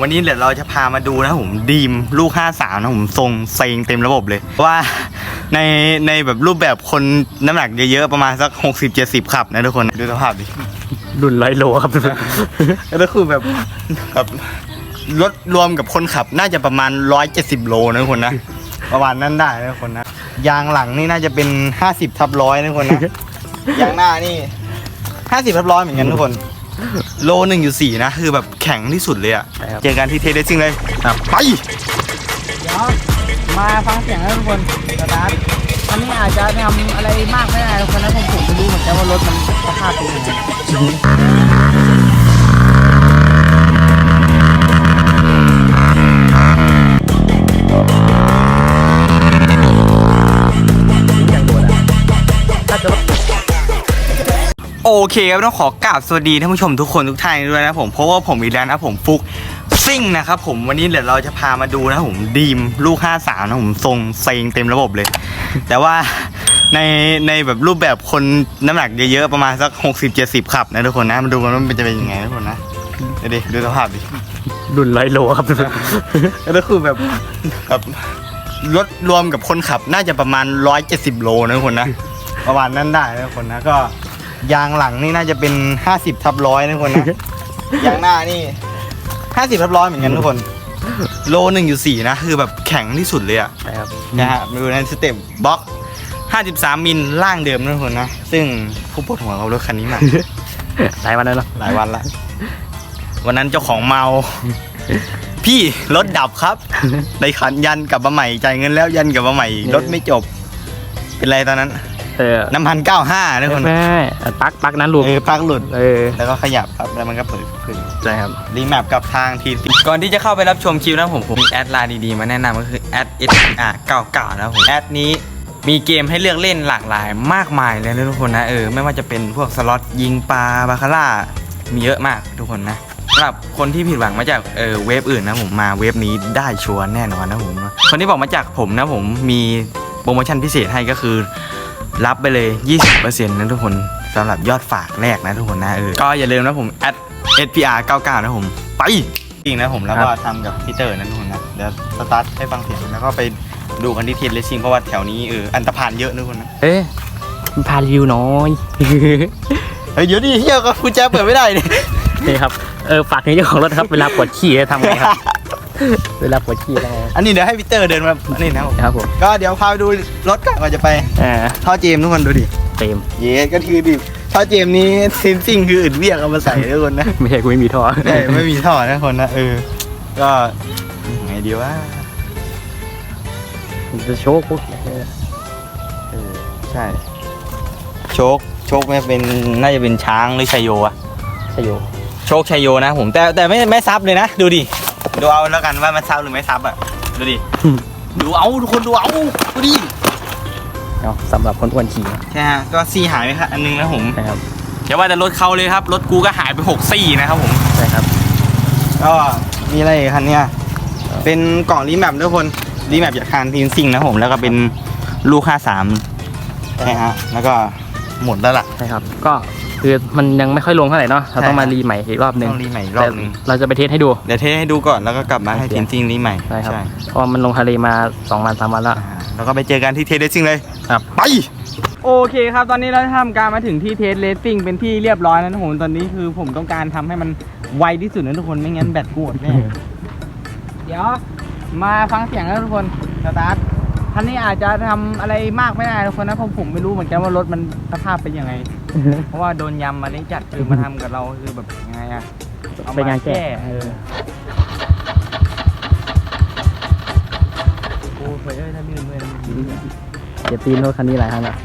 วันนี้เดี๋ยวเราจะพามาดูนะครับผมดีมลูก 53 นะผมทรงเซ็งเต็มระบบเลย ว่าในในแบบรูปแบบคนน้ำหนักเยอะๆประมาณสัก 60-70ขับนะทุกคนดูสภาพดิรุ่นร้อยโลครับ แล้วก็คือแบบแบบรถรวมกับคนขับ น่าจะประมาณ 170 โลนะทุกคนนะ ประมาณนั้นได้นะทุกคนนะ ยางหลังนี่น่าจะเป็น 50ทับร้อยนะทุกคนนะ ยางหน้านี่ 50ทับร้อยเหมือนกันทุกคน โลหนึ่งอยู่สี่นะ คือแบบแข็งที่สุดเลยอะใช่ครับเจอกันที่เทเลซิ่งเลยครับไปเดี๋ยวมาฟังเสียงนะทุกคนสตาร์ทอันนี้อาจจะทำอะไรมากไม่ได้ทุกคนนะผมผมไม่รู้เหมือนกันว่ารถมันสภาพเป็นยังไง โอเคครับต้องขอกราบสวัสดีท่านผู้ชมทุกคนทุกท่านด้วยนะผมเพราะว่าผมอีกแล้วนะผมฟุกซิ่งนะครับผมวันนี้เดี๋ยวเราจะพามาดูนะผมดีมลูก 53 นะผมทรงเซ็งเต็มระบบเลย แต่ว่าในในแบบรูปแบบคนน้ำหนักเยอะๆประมาณสัก 60-70ขับนะทุกคนนะมาดูกันว่ามันจะเป็นยังไงนะทุกคนนะดูดิดูสภาพดิรุ่นร้อยโลครับ แล้วก็คือแบบแบบรถรวมกับคนขับน่าจะประมาณ 170 โลนะทุกคนนะประมาณนั้นได้นะทุกคนนะก็ ยางหลังนี่น่าจะเป็น50ทับร้อยนะทุกคนนะ ยางหน้านี่50ทับร้อยเหมือนกันทุกคน โลหนึ่งอยู่สี่นะ คือแบบแข็งที่สุดเลยอะใช่ครับนะฮะมาดูในสเต็ปบล็อก53มิลล่างเดิมนะทุกคนนะ ซึ่งผู้ปวดหัวกับรถคันนี้มากหลายวันแล้วเนาะหลายวันละ วันนั้นเจ้าของเมา พี่รถดับครับ ในขันยันกลับมาใหม่จ่ายเงินแล้วยันกลับมาใหม่อีกรถไม่จบ เป็นไรตอนนั้น เออน้ำพันเก้าห้าทุกคนแม่ปลักปลักนั้นลูกเออปลั๊กหลุดเออแล้วก็ขยับครับแล้วมันก็เปิดขึ้นใช่ครับรีแมปกับทางทีก่อนที่จะเข้าไปรับชมคลิปนะผมผมมีแอดไลน์ดีๆ มาแนะนำก็คือแอด s r 99นะครับผมแอดนี้มีเกมให้เลือกเล่นหลากหลายมากมายเลยนะทุกคนนะเออไม่ว่าจะเป็นพวกสล็อตยิงปลาบาคาร่ามีเยอะมากทุกคนนะสำหรับคนที่ผิดหวังมาจากเออเว็บอื่นนะผมมาเว็บนี้ได้ชัวร์แน่นอนนะผมคนที่บอกมาจากผมนะผมมีโปรโมชั่นพิเศษให้ก็คือ รับไปเลย 20%นะทุกคนสำหรับยอดฝากแรกนะทุกคนนะเออก็อย่าลืมนะผม at spr 99นะผม ไปจริงนะผมแล้วก็ทำกับพีเตอร์นะทุกคนนะเดี๋ยวสตาร์ทให้ฟังเสียงแล้วก็ไปดูกันที่เทนเลสซิ่งเพราะว่าแถวนี้เอออันตรพานเยอะนะทุกคนนะเอ๊ะมันพารีวิวน้อยเฮ้ยเดี๋ยวดิเฮียก็กุญแจเปิดไม่ได้เนี่ยนี่ครับเออฝากถึงเจ้าของรถครับเวลาปวดขี้ทำไงครับ เวลาปวดขี้ทำไงอันนี้เดี๋ยวให้พีเตอร์เดินมาอันนี้นะครับผมครับผมก็เดี๋ยวพาไปดูรถก่อนก่อนจะไปอ่าท่อเจมส์ทุกคนดูดิเต็มเย้ก็คือดิท่อเจมส์นี้ซินซิ่งคืออึดเวียกเอามาใส่ทุกคนนะไม่ใช่กูไม่มีท่อใช่ไม่มีท่อนะคนนะเออก็ไงดีวะจะโชคพวกเออใช่ โชคโชคไม่เป็นน่าจะเป็นช้างหรือชัยโยอะชโยโชคชัยโยนะผมแต่แต่ไม่ไม่ซับเลยนะ ดูดิ ดูเอาแล้วกันว่ามันซับหรือไม่ซับอะดูดิ ดูเอาทุกคนดูเอา ดูดิเนาะสำหรับคนอ้วนขี่นะใช่ฮะ ก็ซี่หายไปครับอันนึงนะผมใช่ครับอย่าว่าแต่รถเขาเลยครับ รถกูก็หายไปหกซี่นะครับผมใช่ครับ ก็มีอะไรอีกคันเนี่ยเป็นกล่องรีแมปทุกคนรีแมปจากคานทีนซิงนะผม แล้วก็เป็นลูก53ใช่ฮะ แล้วก็หมดแล้วล่ะใช่ครับ ก็ คือมันยังไม่ค่อยลงเท่าไหร่เนาะเราต้องใช่ครัมาบรีใหม่อีกรอบหนึ่งต้องรีใหม่อีกรอบหนึงแต่เราจะไปเทสให้ดู เดี๋ยวเทสให้ดูก่อนแล้วก็กลับมาให้ทีนซิงรีใหม่ใช่ครับเพราะว่ามันลงทะเลมาสองวันสามวันแล้วอ่าแล้วก็ไปเจอกันที่เทสเดซิงเลยครับ ไป โอเคครับ ตอนนี้เราทำการมาถึงที่เทสเลสซิ่งเป็นที่เรียบร้อยแล้วนะผมตอนนี้คือผมต้องการทำให้มันไวที่สุดนะทุกคนไม่งั้นแบตกูหมดแน่ เดี๋ยวมาฟังเสียงนะทุกคนสตาร์ทคันนี้อาจจะทำอะไรมากไม่ได้ทุกคนนะเพราะผมไม่รู้เหมือนกันว่ารถมันสภาพเป็นยังไง เพราะว่าโดนยำมาเล่นจัดคือมาทำกับเราคือแบบยังไงอะอมเป็นงานแก้เออโอ้ยเอ้ยถ้าลื่นเลยนะมันลื่นเดี๋ยวตีนรถคันนี้หลายครั้งแล้ว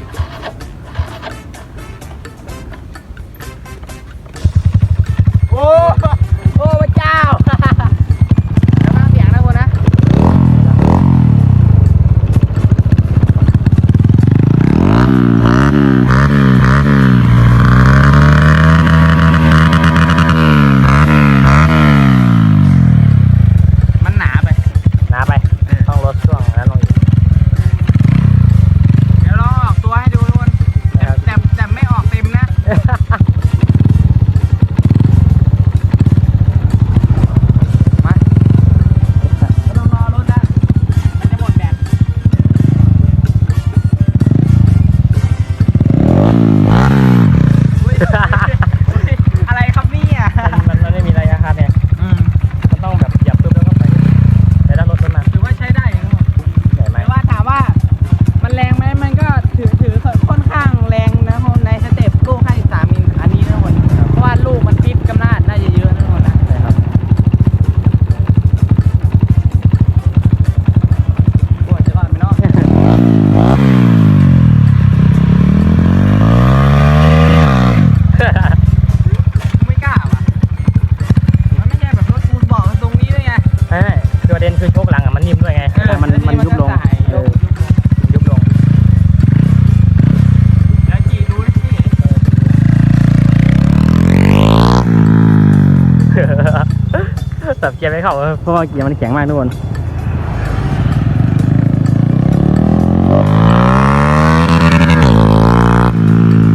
กียร์ไม่เข้าเออเพราะว่าเกียร์มันแข็งมากทุกคน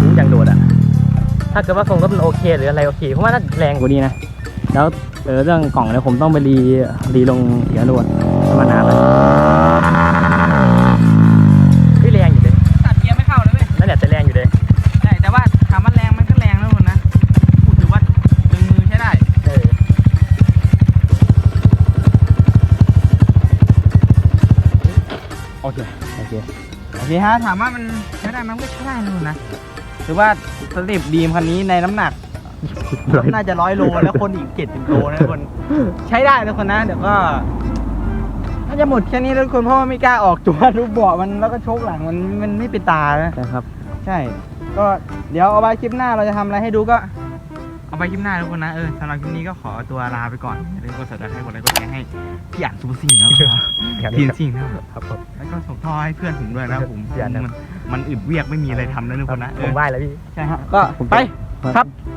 อู้ยังโดดอะ ถ้าเกิดว่าทรงรถมันโอเค หรืออะไรโอเคเพราะว่าน่าจะแรงกว่านี้นะ แล้วเออเรื่องกล่องเนี่ยผมต้องไปรีรีลงเสียด้วยประมาณนาน อเคโอเคโอเคฮะถามว่ามันใช้ได้ไหมมันก็ใช้ได้นะทุกคนนะถือว่าสเต็ปดีมคันนี้ในน้ำหนัก น่าจะร้อยโลแล้วคนอีกเจ็ดสิบโลนะทุกคนใช้ได้ทุกคนนะเดี๋ยวก็น่าจะหมดแค่นี้แล้วทุกคนเพราะว่าไม่กล้าออกตัวรูปเบาะมันแล้วก็โชกหลังมันมันไม่เป็นตานะใช่ครับ ใช่ ก็เดี๋ยวเอาไว้คลิปหน้าเราจะทำอะไรให้ดูก็ เอาไว้คลิปหน้าทุกคนนะ เออสำหรับคลิปนี้ก็ขอตัวลาไปก่อนอย่าลืมกด subscribe กดไลค์กดแชร์ให้พี่อ่านซูเปอร์ซิงแล้วก็ทีนซิงนะครับครับผมแล้วก็ส่งท่อให้เพื่อนผมด้วยนะผมพี่อ่านนะมันมันอึดเวียกไม่มีอะไรทำนะทุกคนนะเอผมอไหว้แล้วพี่ใช่ฮะก็ไปครับค